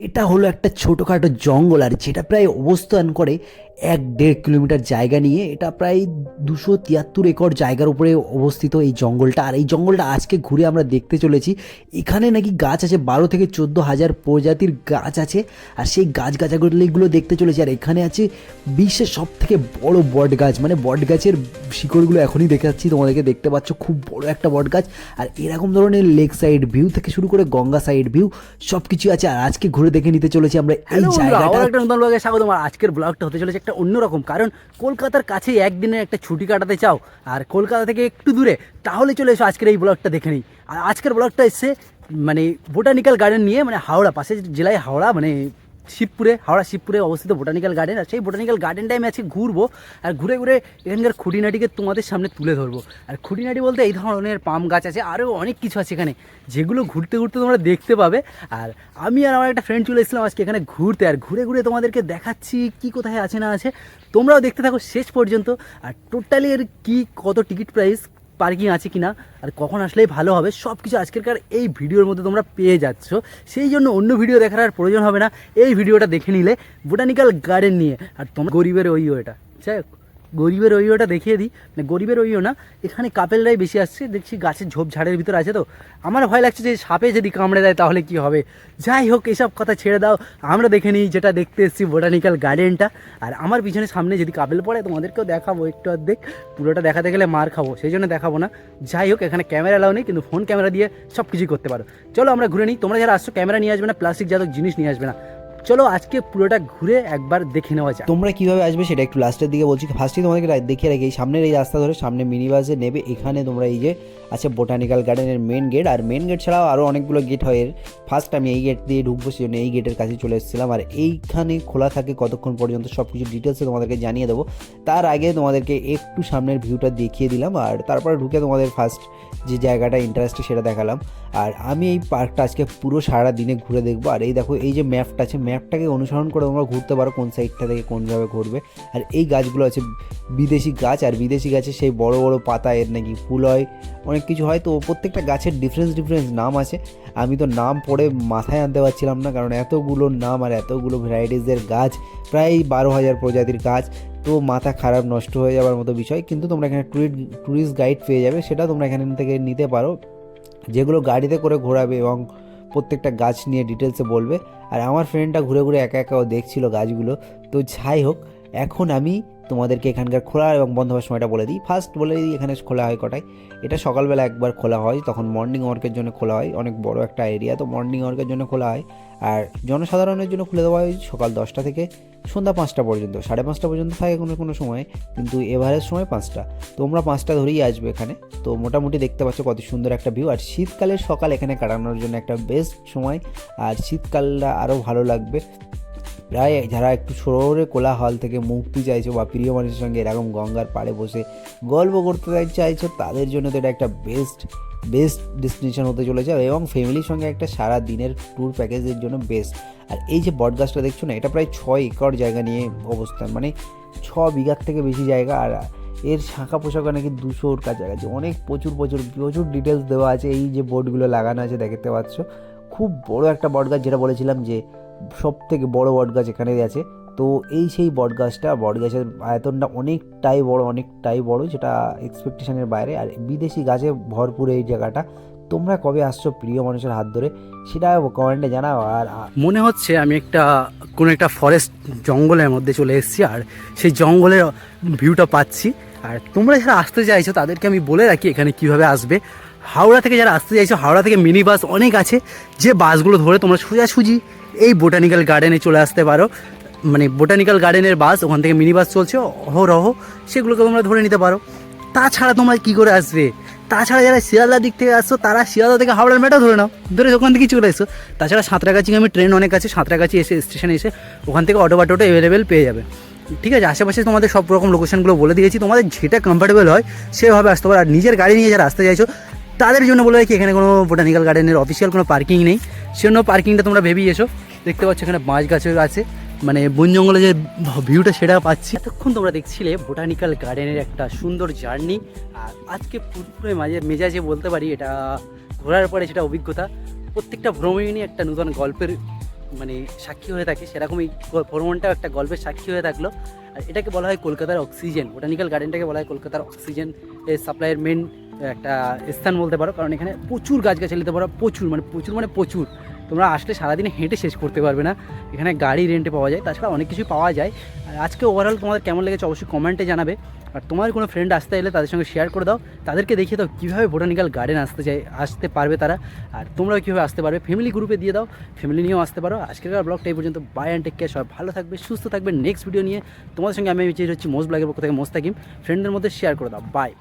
এটা হলো একটা ছোটোখাটো জঙ্গল আর যেটা প্রায় অবস্থান করে এক দেড় কিলোমিটার জায়গা নিয়ে, এটা প্রায় দুশো তিয়াত্তর একর জায়গার উপরে অবস্থিত এই জঙ্গলটা। আর এই জঙ্গলটা আজকে ঘুরে আমরা দেখতে চলেছি। এখানে নাকি গাছ আছে, বারো থেকে চোদ্দ হাজার প্রজাতির গাছ আছে। আর সেই গাছ গাছাগুলিগুলো দেখতে চলেছি। আর এখানে আছে বিশ্বের সব থেকে বড় বট গাছ মানে বট গাছের শিকড়গুলো এখনই দেখাচ্ছি তোমাদেরকে দেখতে পাচ্ছ, খুব বড় একটা বট গাছ আর এরকম ধরনের লেক সাইড ভিউ থেকে শুরু করে গঙ্গা সাইড ভিউ সব কিছু আছে। আর আজকে ঘুরে দেখে নিতে চলেছি আমরা এই জায়গাটা। একটা নতুন ব্লগে স্বাগত আমার আজকের ব্লগটা হতে চলেছে একটা অন্যরকম কারণ কলকাতার কাছে একদিনের একটা ছুটি কাটাতে চাও আর কলকাতা থেকে একটু দূরে তাহলে চলে এসো আজকের এই ব্লগটা দেখে নিই। আর আজকের ব্লগটা এসছে মানে বোটানিক্যাল গার্ডেন নিয়ে মানে হাওড়া পাশের জেলায় হাওড়া মানে শিবপুরে, হাওড়া শিবপুরে অবস্থিত বোটানিক্যাল গার্ডেন আর সেই বোটানিক্যাল গার্ডেনটাই আমি আজকে ঘুরবো, আর ঘুরে ঘুরে এখানকার খুঁটিনাটিকে তোমাদের সামনে তুলে ধরবো। আর খুঁটিনাটি বলতে এই ধরনের পাম গাছ আছে আরও অনেক কিছু আছে এখানে, যেগুলো ঘুরতে ঘুরতে তোমরা দেখতে পাবে। আর আমি আর আমার একটা ফ্রেন্ড চলে এসেছিলাম আজকে এখানে ঘুরতে, আর ঘুরে ঘুরে তোমাদেরকে দেখাচ্ছি কি কোথায় আছে না আছে। তোমরাও দেখতে থাকো শেষ পর্যন্ত, আর টোটালি এর কী, কত টিকিট প্রাইস পার্কিং আছে কিনা, আর কখন আসলেই ভালো হবে সব কিছু আজকেরকার এই ভিডিওর মধ্যে তোমরা পেয়ে যাচ্ছ। সেই জন্য অন্য ভিডিও দেখার আর প্রয়োজন হবে না, এই ভিডিওটা দেখে নিলে বোটানিক্যাল গার্ডেন নিয়ে। আর তোমার গরিবের ওই এটা যাই হোক। গরিবের ওইওটা দেখিয়ে দিই। মানে গরিবের ওইও না, এখানে কাপেলরাই বেশি আসছে, দেখছি গাছের ঝোপঝাড়ের ভিতর আছে তো। আমার ভয় লাগছে যে সাপে যদি কামড়ে দেয় তাহলে কি হবে? যাই হোক, এসব কথা ছেড়ে দাও, আমরা দেখে নিই যেটা দেখতে এসেছি বোটানিক্যাল গার্ডেনটা। আর আমার পিছনে সামনে যদি কাপেল পড়ে, তোমাদেরকেও দেখাবো একটু অর্ধেক। পুরোটা দেখাতে গেলে মার খাব, সেই জন্য দেখাবো না। যাই হোক, এখানে ক্যামেরা এলাও নেই, কিন্তু ফোন ক্যামেরা দিয়ে সব কিছুই করতে পারো। চলো আমরা ঘুরে নিই, তোমরা যারা আসছো, ক্যামেরা নিয়ে আসবে না প্লাস্টিক জাতক জিনিস নিয়ে আসবে না। চলো আজকে পুরোটা ঘুরে একবার দেখে নেওয়া যাক। তোমরা কীভাবে আসবে সেটা একটু লাস্টের দিকে বলছি। ফার্স্টে তোমাদেরকে দেখিয়ে রাখি, এই সামনের এই রাস্তা ধরে সামনে মিনি বাসে নেবে। এখানে তোমরা এই যে আছে বোটানিক্যাল গার্ডেনের মেন গেট আর মেন গেট ছাড়াও আরও অনেকগুলো গেট হয়। এর ফার্স্ট আমি এই গেট দিয়ে ঢুকবো, সেজন্য এই গেটের কাছে চলে এসেছিলাম। আর এইখানে খোলা থাকে কতক্ষণ পর্যন্ত সব কিছু ডিটেলসে তোমাদেরকে জানিয়ে দেবো। তার আগে তোমাদেরকে একটু সামনের ভিউটা দেখিয়ে দিলাম, আর তারপরে ঢুকে তোমাদের ফার্স্ট যে জায়গাটা ইন্টারেস্টে সেটা দেখালাম। আর আমি এই পার্কটা আজকে পুরো সারা দিনে ঘুরে দেখব। আর এই দেখো, এই যে ম্যাপটা আছে ম্যাপটাকে অনুসরণ করে তোমরা ঘুরতে পারো কোন সাইডটা থেকে কোনভাবে ঘুরবে। আর এই গাছগুলো আছে, বিদেশি গাছ, আর বিদেশি গাছের সেই বড় বড় পাতা, এর নাকি ফুল হয়, অনেক কিছু হয়। তো প্রত্যেকটা গাছের ডিফারেন্স ডিফারেন্স নাম আছে। আমি তো নাম পড়ে মাথায় আনতে পারছিলাম না, কারণ এতগুলো নাম আর এতগুলো ভ্যারাইটিসের গাছ, প্রায় বারো হাজার প্রজাতির গাছ, তো মাথা খারাপ, নষ্ট হয়ে যাওয়ার মতো বিষয়। কিন্তু তোমরা এখানে ট্যুরিস্ট ট্যুরিস্ট গাইড পেয়ে যাবে, সেটা তোমরা এখান থেকে নিতে পারো। যেগুলো গাড়িতে করে ঘোরাবে এবং প্রত্যেকটা গাছ নিয়ে ডিটেলসে বলবে। আর আমার ফ্রেন্ডটা ঘুরে ঘুরে একা একা দেখছিল গাছগুলো। তো যাই হোক, এখন আমি তোমাদেরকে এখানকার খোলা এবং বন্ধ হওয়ার সময়টা বলে দিই। ফার্স্ট বলে দিই এখানে খোলা হয় কটায়? এটা সকালবেলা একবার খোলা হয়, তখন মর্নিং ওয়ার্কের জন্য খোলা হয়। অনেক বড় একটা এরিয়া তো মর্নিং ওয়ার্কের জন্য খোলা হয়। আর জনসাধারণের জন্য খুলে দেওয়া হয় সকাল দশটা থেকে সন্ধ্যা পাঁচটা পর্যন্ত। সাড়ে পাঁচটা পর্যন্ত থাকে কোনো কোনো সময়, কিন্তু এভারেজ সময় পাঁচটা। তোমরা পাঁচটা ধরেই আসবে এখানে। তো মোটামুটি দেখতে পাচ্ছ কত সুন্দর একটা ভিউ আর শীতকালের সকাল এখানে কাটানোর জন্য একটা বেস্ট সময়। আর শীতকালটা আরও ভালো লাগবে। প্রায় যারা একটু শহরে কোলাহল থেকে মুক্তি চাইছো বা প্রিয় মানুষের সঙ্গে এরকম গঙ্গার পাড়ে বসে গল্প করতে চাইছো, তাদের জন্য তো এটা একটা বেস্ট বেস্ট ডেস্টিনেশন হতে চলেছে এবং ফ্যামিলির সঙ্গে একটা সারা দিনের ট্যুর প্যাকেজের জন্য বেস্ট আর এই যে বটগাছটা দেখছ না, এটা প্রায় ছয় একর জায়গা নিয়ে অবস্থান মানে ছ বিঘার থেকে বেশি জায়গা। আর এর শাখা পোশাকা নাকি দুশোর কাছাকাছি অনেক প্রচুর প্রচুর প্রচুর ডিটেলস দেওয়া আছে। এই যে বোর্ডগুলো লাগানো আছে, দেখতে পাচ্ছ। খুব বড় একটা বটগাছ, যেটা বলেছিলাম যে সব থেকে বড় বটগাছ এখানে আছে। তো এই সেই বটগাছটা, বটগাছের আয়তনটা অনেকটাই বড় অনেকটাই বড়, যেটা এক্সপেকটেশনের বাইরে। আর বিদেশি গাছে ভরপুর এই জায়গাটা। তোমরা কবে আসছো প্রিয় মানুষের হাত ধরে, সেটা কমেন্টে জানাও। আর মনে হচ্ছে আমি একটা, কোনো একটা ফরেস্ট জঙ্গলের মধ্যে চলে এসেছি, আর সেই জঙ্গলের ভিউটা পাচ্ছি। আর তোমরা যারা আসতে চাইছো, তাদেরকে আমি বলে রাখি এখানে কীভাবে আসবে। হাওড়া থেকে যারা আসতে চাইছো, হাওড়া থেকে মিনি বাস অনেক আছে, যে বাসগুলো ধরে তোমরা সোজাসুজি এই বোটানিক্যাল গার্ডেনে চলে আসতে পারো। মানে বোটানিক্যাল গার্ডেনের বাস, ওখান থেকে মিনি বাস চলছে, অহরহ, সেগুলোকে তোমরা ধরে নিতে পারো। তাছাড়া তোমরা কি করে আসবে? তাছাড়া যারা শিয়ালদার দিক থেকে আসছো, তারা শিয়ালদা থেকে হাওড়ার মেটা ধরে নাও। ধরে ওখান থেকে চলে এসো। তাছাড়া সাঁতরাগাছি আমি ট্রেন অনেক আছে, সাঁতরাগাছি এসে স্টেশনে এসে ওখান থেকে অটো বাটোটা অ্যাভেলেবেল পেয়ে যাবে। ঠিক আছে, আশেপাশে তোমাদের সব রকম লোকেশনগুলো বলে দিয়েছি। তোমাদের যেটা কমফর্টেবল হয়, সেভাবে আসতে পারো। আর নিজের গাড়ি নিয়ে যারা আসতে চাইছো তাদের জন্য বলে রাখি, এখানে কোনো বোটানিক্যাল গার্ডেনের অফিসিয়াল কোনো পার্কিং নেই। সেজন্য পার্কিংটা তোমরা ভেবেই এসো। দেখতে পাচ্ছ এখানে বাঁশ গাছের আছে। মানে বন জঙ্গলে যে ভিউটা সেটা পাচ্ছি। এতক্ষণ তোমরা দেখছিলে বোটানিক্যাল গার্ডেনের একটা সুন্দর জার্নি আর আজকে পুরোপুরি মাঝে মেজাজে বলতে পারি, এটা ঘোরার পরে সেটা অভিজ্ঞতা, প্রত্যেকটা ভ্রমণই একটা নতুন গল্পের মানে সাক্ষী হয়ে থাকে। সেরকমই ভ্রমণটাও একটা গল্পের সাক্ষী হয়ে থাকল। আর এটাকে বলা হয় কলকাতার অক্সিজেন বোটানিক্যাল গার্ডেনটাকে বলা হয় কলকাতার অক্সিজেন সাপ্লাইয়ের মেন একটা স্থান বলতে পারো, কারণ এখানে প্রচুর গাছগাছালিতে পারো প্রচুর মানে প্রচুর মানে প্রচুর। তোমরা আসলে সারাদিনে হেঁটে শেষ করতে পারবে না। এখানে গাড়ি রেন্টে পাওয়া যায়, তাছাড়া অনেক কিছুই পাওয়া যায়। আর আজকে ওভারঅল তোমাদের কেমন লেগেছে অবশ্যই কমেন্টে জানাবে। আর তোমার কোনো ফ্রেন্ড আসতে এলে তাদের সঙ্গে শেয়ার করে দাও। তাদেরকে দেখিয়ে দাও কীভাবে বোটানিক্যাল গার্ডেন আসতে চাই আসতে পারবে তারা। আর তোমরাও কীভাবে আসতে পারবে ফ্যামিলি গ্রুপে দিয়ে দাও। ফ্যামিলি নিয়েও আসতে পারো। আজকের ব্লগটা এই পর্যন্ত। বাই অ্যান্ড টেক কেয়ার সবাই ভালো থাকবে, সুস্থ থাকবে। নেক্সট ভিডিও নিয়ে তোমাদের সঙ্গে আমি হচ্ছি মোজ ব্লগের পক্ষ থেকে মোস্তাকিম ফ্রেন্ডদের মধ্যে শেয়ার করে দাও। বাই